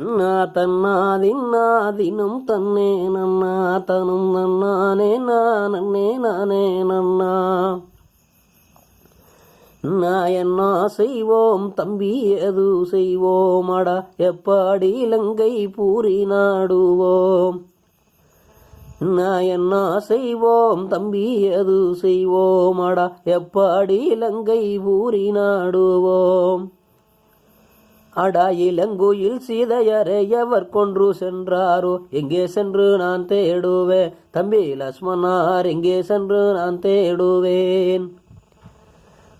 நா தன்னாதின்னாதினும் தன்னே நன்னா தனும் நன்னானே நான் அண்ணே நானே நன்னா நான் என்ன செய்வோம் தம்பி எது செய்வோம் அடா எப்பாடி இலங்கை பூரி நாடுவோம். நான் என்ன செய்வோம் தம்பி எது செய்வோம் அடா எப்பாடி இலங்கை பூரி நாடுவோம். அடா இளங்குயில் சீதையரையவர் கொன்று சென்றாரோ? எங்கே சென்று நான் தேடுவேன்? தம்பி லக்ஷ்மணார் எங்கே சென்று நான் தேடுவேன்?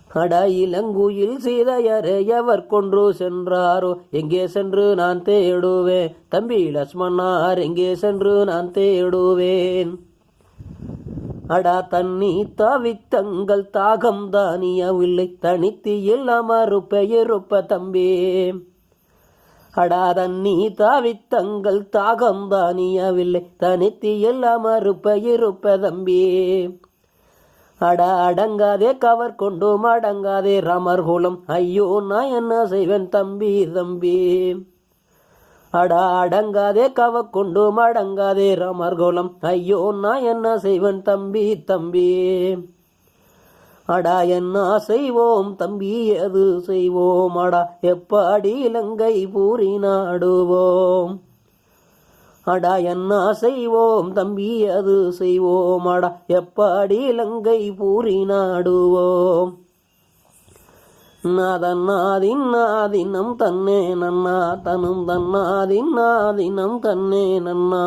அடா இளங்குயில் சீதையரையவர் கொன்று சென்றாரோ? எங்கே சென்று நான் தேடுவேன்? தம்பி லக்ஷ்மணார் எங்கே சென்று நான் தேடுவேன்? அடா தண்ணி தவித்தங்கள் தாகம் தானியவில்லை தனித்து இல்லாமறு பெயருப்ப தம்பே. அடா தண்ணி தாவித்தங்கள் தாகம் தானியவில்லை தனித்து இல்லாமறு பெயருப்ப தம்பே. அட அடங்காதே கவர் கொண்டு அடங்காதே ரமர் குலம் ஐயோ நான் என்ன செய்வேன் தம்பி தம்பி. அடா அடங்காதே கவ கொண்டு மடங்காதே ராமர்கோலம். ஐயோ நான் என்ன செய்வன் தம்பி தம்பி? அடா என்ன செய்வோம் தம்பி எது செய்வோம்? அடா எப்பாடி இலங்கை பூரி நாடுவோம்? அடா என்ன செய்வோம் தம்பி அது செய்வோம்? அடா எப்பாடி இலங்கை பூரி நாடுவோம்? நாதன்னாதின் நாதினம் தன்னே நன்னா தனும் தன்னாதின் நாதினம் தன்னே நன்னா.